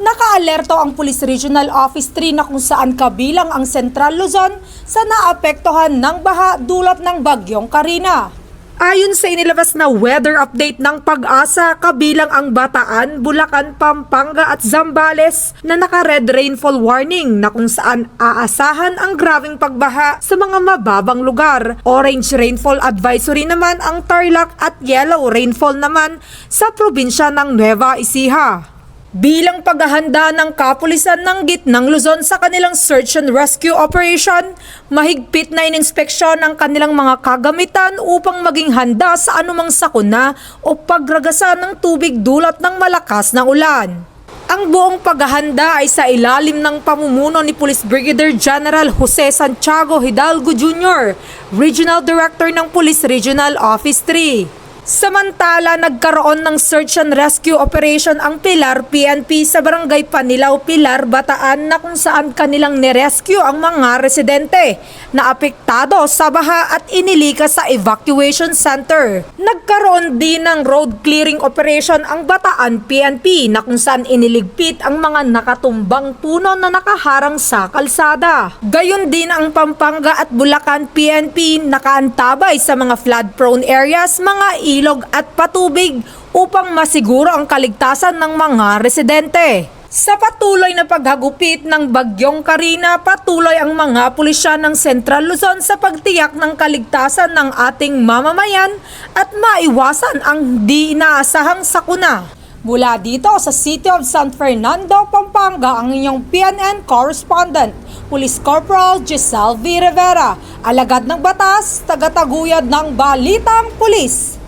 Nakaalerto ang Police Regional Office 3 na kung saan kabilang ang Central Luzon sa naapektuhan ng baha dulot ng bagyong Karina. Ayon sa inilabas na weather update ng pag-asa, kabilang ang Bataan, Bulacan, Pampanga at Zambales na naka-red rainfall warning na kung saan aasahan ang grabing pagbaha sa mga mababang lugar. Orange rainfall advisory naman ang Tarlac at yellow rainfall naman sa probinsya ng Nueva Ecija. Bilang paghahanda ng kapulisan ng gitnang Luzon sa kanilang search and rescue operation, mahigpit na ininspeksyon ang kanilang mga kagamitan upang maging handa sa anumang sakuna o pagragasa ng tubig dulot ng malakas na ulan. Ang buong paghahanda ay sa ilalim ng pamumuno ni Police Brigadier General Jose Santiago Hidalgo Jr., Regional Director ng Police Regional Office 3. Samantala, nagkaroon ng search and rescue operation ang Pilar PNP sa barangay Panilaw, Pilar, Bataan na kung saan kanilang nirescue ang mga residente na apektado sa baha at inilikas sa evacuation center. Nagkaroon din ng road clearing operation ang Bataan PNP na kung saan iniligpit ang mga nakatumbang puno na nakaharang sa kalsada. Gayon din ang Pampanga at Bulacan PNP nakaantabay sa mga flood-prone areas, mga ilog at patubig upang masiguro ang kaligtasan ng mga residente. Sa patuloy na paghagupit ng Bagyong Karina, patuloy ang mga pulisya ng Central Luzon sa pagtiyak ng kaligtasan ng ating mamamayan at maiwasan ang di inaasahang sakuna. Mula dito sa City of San Fernando, Pampanga, ang inyong PNN correspondent, Police Corporal Giselle V. Rivera, alagad ng batas, tagataguyad ng Balitang Pulis.